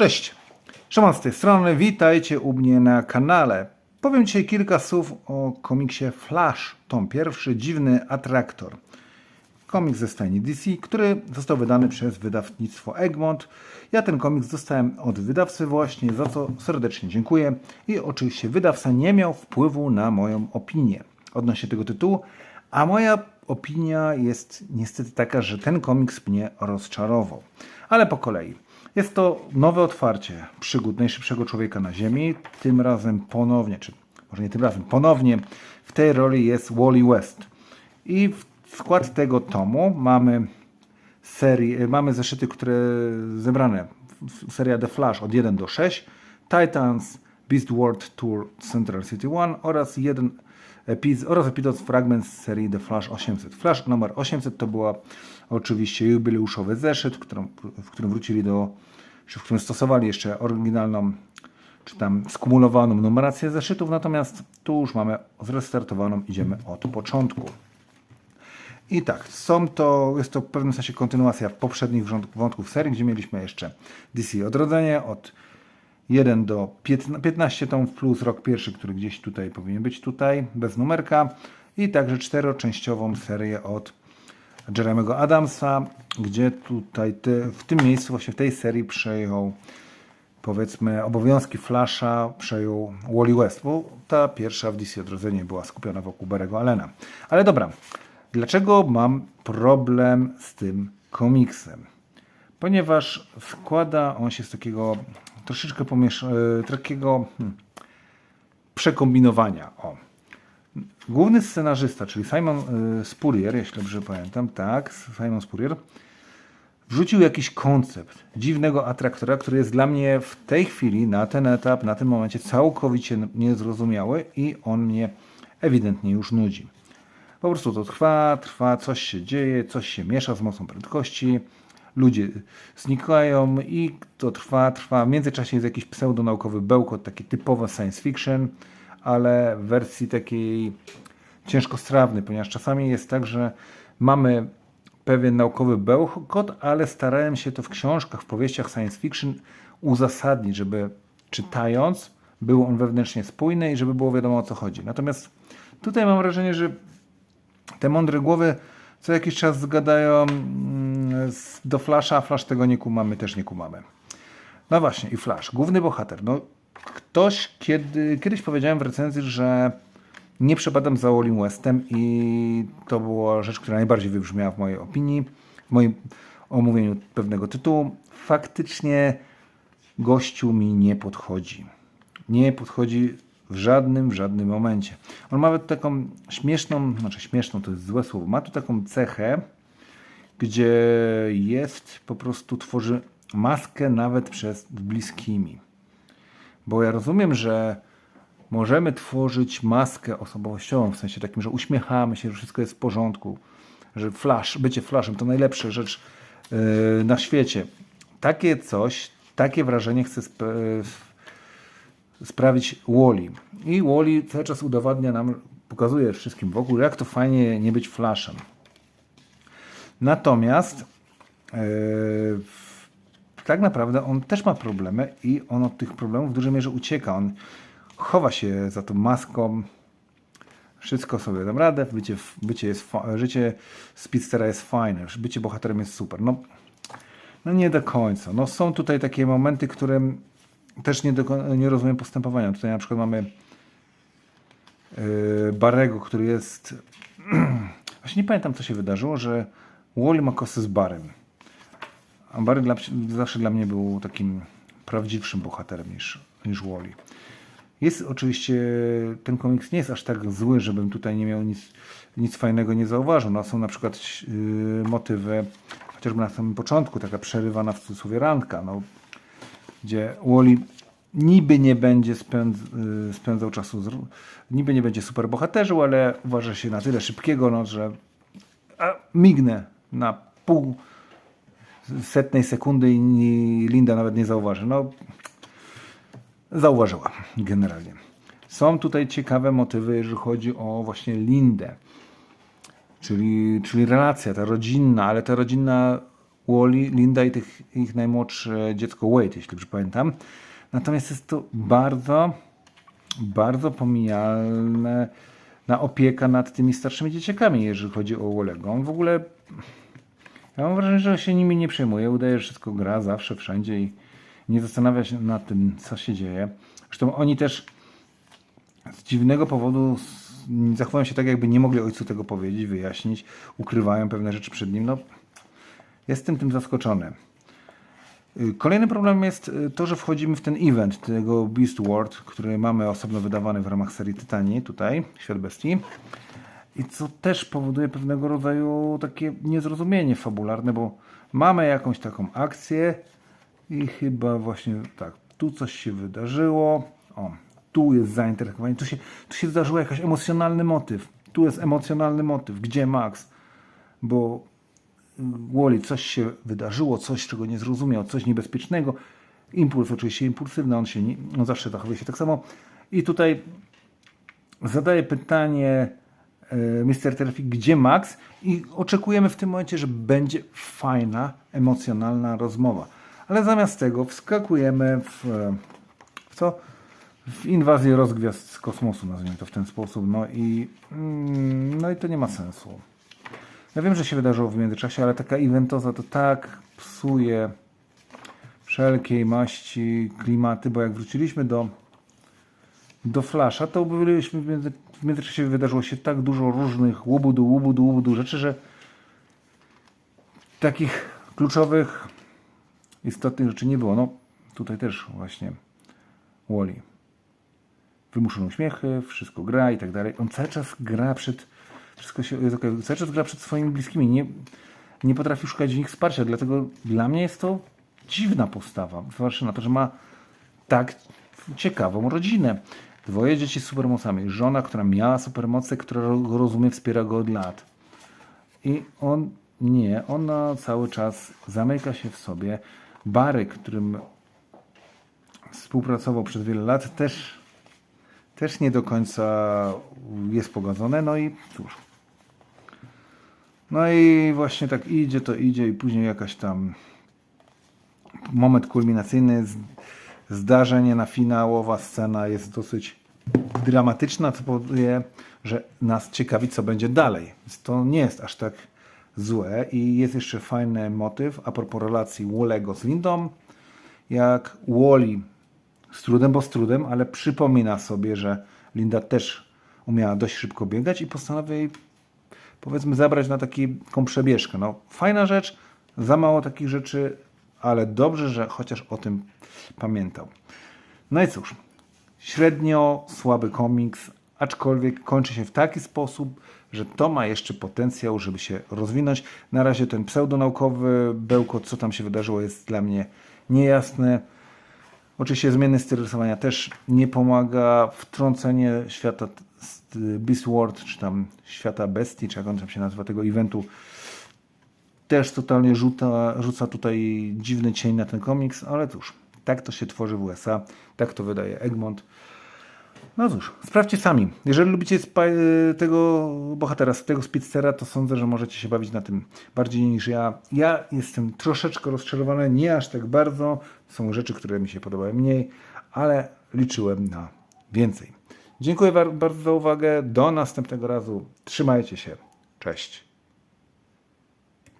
Cześć, Szymon z tej strony, witajcie u mnie na kanale. Powiem dzisiaj kilka słów o komiksie Flash, tom pierwszy, Dziwny Atraktor. Komiks ze stajni DC, który został wydany przez wydawnictwo Egmont. Ja ten komiks dostałem od wydawcy właśnie, za co serdecznie dziękuję. I oczywiście wydawca nie miał wpływu na moją opinię odnośnie tego tytułu, a moja opinia jest niestety taka, że ten komiks mnie rozczarował. Ale po kolei. Jest to nowe otwarcie przygód najszybszego człowieka na Ziemi. Tym razem ponownie, czy może nie tym razem, ponownie w tej roli jest Wally West. I w skład tego tomu mamy serii, mamy zeszyty, które zebrane, seria The Flash od 1 do 6, Titans, Beast World Tour Central City One oraz jeden epiz oraz epizod fragment z serii The Flash 800. Flash numer 800 to była oczywiście jubileuszowy zeszyt, w którym, w którym wrócili do, w którym stosowali jeszcze oryginalną, czy tam skumulowaną numerację zeszytów, natomiast tu już mamy zrestartowaną, idziemy od początku. I tak, są to, jest to w pewnym sensie kontynuacja poprzednich wątków serii, gdzie mieliśmy jeszcze DC Odrodzenie od 1 do 15, 15 tomów plus rok pierwszy, który gdzieś tutaj powinien być tutaj, bez numerka i także czteroczęściową serię od Jeremego Adamsa, gdzie tutaj te, w tym miejscu, właśnie w tej serii przejął powiedzmy obowiązki Flasha przejął Wally West, bo ta pierwsza w DC Odrodzenie była skupiona wokół Barego Allena. Ale dobra, dlaczego mam problem z tym komiksem? Ponieważ składa on się z takiego troszeczkę pomiesz... e, takiego hmm, przekombinowania. O. Główny scenarzysta, czyli Simon y, Spurrier, jeśli dobrze pamiętam, tak, Simon Spurrier, wrzucił jakiś koncept dziwnego atraktora, który jest dla mnie w tej chwili, na ten etap, na tym momencie całkowicie niezrozumiały i on mnie ewidentnie już nudzi. Po prostu to trwa, trwa, coś się dzieje, coś się miesza z mocą prędkości, ludzie znikają i to trwa, trwa. W międzyczasie jest jakiś pseudonaukowy bełkot, taki typowo science fiction, ale w wersji takiej ciężkostrawnej, ponieważ czasami jest tak, że mamy pewien naukowy bełkot, ale starałem się to w książkach, w powieściach science fiction uzasadnić, żeby czytając był on wewnętrznie spójny i żeby było wiadomo o co chodzi. Natomiast tutaj mam wrażenie, że te mądre głowy co jakiś czas zgadają mm, do Flasha, a Flash tego nie kumamy, też nie kumamy. No właśnie, i Flash, główny bohater. No, ktoś kiedy, kiedyś powiedziałem w recenzji, że nie przepadam za Wallim Westem i to była rzecz, która najbardziej wybrzmiała w mojej opinii, w moim omówieniu pewnego tytułu. Faktycznie gościu mi nie podchodzi. Nie podchodzi w żadnym, w żadnym momencie. On ma taką śmieszną, znaczy śmieszną to jest złe słowo, ma tu taką cechę, gdzie jest po prostu tworzy maskę nawet przed bliskimi. Bo ja rozumiem, że możemy tworzyć maskę osobowościową, w sensie takim, że uśmiechamy się, że wszystko jest w porządku, że flash, bycie flashem to najlepsza rzecz yy, na świecie. Takie coś, takie wrażenie chcę sp- sprawić Wally. I Wally cały czas udowadnia nam, pokazuje wszystkim wokół, jak to fajnie nie być flashem. Natomiast yy, tak naprawdę on też ma problemy i on od tych problemów w dużej mierze ucieka. On chowa się za tą maską. Wszystko sobie dam radę, bycie, bycie jest, życie Speedstera jest fajne, bycie bohaterem jest super. No, no nie do końca. No są tutaj takie momenty, które też nie, do, nie rozumiem postępowania. Tutaj na przykład mamy yy, Barego, który jest... Właśnie nie pamiętam, co się wydarzyło, że Wally ma kosy z Barem. A Barry dla, zawsze dla mnie był takim prawdziwszym bohaterem niż, niż Wally. Jest oczywiście, ten komiks nie jest aż tak zły, żebym tutaj nie miał nic, nic fajnego nie zauważył. No, są na przykład yy, motywy, chociażby na samym początku, taka przerywana w cudzysłowie randka, no, gdzie Wally niby nie będzie spędz, yy, spędzał czasu, z, niby nie będzie super bohaterzył, ale uważa się na tyle szybkiego, no, że a, mignę na pół setnej sekundy i Linda nawet nie zauważy. No, zauważyła generalnie. Są tutaj ciekawe motywy, jeżeli chodzi o właśnie Lindę, czyli, czyli relacja ta rodzinna, ale ta rodzinna Wally, Linda i tych, ich najmłodsze dziecko Wade, jeśli dobrze pamiętam. Natomiast jest to bardzo, bardzo pomijalne na opieka nad tymi starszymi dzieciakami, jeżeli chodzi o Wallego. On w ogóle, ja mam wrażenie, że się nimi nie przejmuje, udaje, że wszystko gra zawsze, wszędzie i nie zastanawia się nad tym, co się dzieje. Zresztą oni też z dziwnego powodu zachowują się tak, jakby nie mogli ojcu tego powiedzieć, wyjaśnić, ukrywają pewne rzeczy przed nim. No, jestem tym zaskoczony. Y, Kolejny problem jest y, to, że wchodzimy w ten event tego Beast World, który mamy osobno wydawany w ramach serii Tytanii, tutaj, Świat Bestii. I co też powoduje pewnego rodzaju takie niezrozumienie fabularne, bo mamy jakąś taką akcję i chyba właśnie tak, tu coś się wydarzyło, o, tu jest zainteresowanie, tu się, tu się zdarzył jakiś emocjonalny motyw, tu jest emocjonalny motyw, gdzie Max? Bo Wally, coś się wydarzyło, coś, czego nie zrozumiał, coś niebezpiecznego. Impuls oczywiście impulsywny, on, się nie, on zawsze zachowuje się tak samo. I tutaj zadaję pytanie Mr. Terfi, gdzie Max? I oczekujemy w tym momencie, że będzie fajna, emocjonalna rozmowa. Ale zamiast tego wskakujemy w, e, w co? W inwazję rozgwiazd z kosmosu, nazwijmy to w ten sposób. No i, mm, no i to nie ma sensu. Ja wiem, że się wydarzyło w międzyczasie, ale taka eventoza to tak psuje wszelkiej maści klimaty, bo jak wróciliśmy do, do Flasha, to byliśmy między, w międzyczasie wydarzyło się tak dużo różnych łubudu, łubudu, łubudu rzeczy, że takich kluczowych, istotnych rzeczy nie było. No tutaj też właśnie Wally. Wymuszone uśmiechy, wszystko gra i tak dalej. On cały czas gra przed wszystko się, cały czas gra przed swoimi bliskimi. Nie, nie potrafi szukać w nich wsparcia, dlatego dla mnie jest to dziwna postawa. Zważywszy na to, że ma tak ciekawą rodzinę. Dwoje dzieci z supermocami. Żona, która miała supermoce, która go rozumie, wspiera go od lat. I on nie, ona cały czas zamyka się w sobie. Barry, którym współpracował przez wiele lat, też, też nie do końca jest pogodzone. No i cóż. No i właśnie tak idzie, to idzie i później jakaś tam moment kulminacyjny, zdarzenie na finałowa scena jest dosyć dramatyczna, co powoduje, że nas ciekawi, co będzie dalej. Więc to nie jest aż tak złe i jest jeszcze fajny motyw a propos relacji Wallego z Lindą, jak Wally z trudem, bo z trudem, ale przypomina sobie, że Linda też umiała dość szybko biegać i postanawia jej powiedzmy zabrać na taką przebieżkę. No, fajna rzecz, za mało takich rzeczy, ale dobrze, że chociaż o tym pamiętał. No i cóż, średnio słaby komiks, aczkolwiek kończy się w taki sposób, że to ma jeszcze potencjał, żeby się rozwinąć. Na razie ten pseudonaukowy bełkot, co tam się wydarzyło, jest dla mnie niejasne. Oczywiście zmienny styl rysowania też nie pomaga. Wtrącenie świata z- Beast World, czy tam świata bestii, czy jak on tam się nazywa, tego eventu, też totalnie rzuca, rzuca tutaj dziwny cień na ten komiks, ale cóż, tak to się tworzy w USA, tak to wydaje Egmont. No cóż, sprawdźcie sami. Jeżeli lubicie tego bohatera, tego Speedstera, to sądzę, że możecie się bawić na tym bardziej niż ja. Ja jestem troszeczkę rozczarowany, nie aż tak bardzo. Są rzeczy, które mi się podobały mniej, ale liczyłem na więcej. Dziękuję bardzo za uwagę. Do następnego razu. Trzymajcie się. Cześć.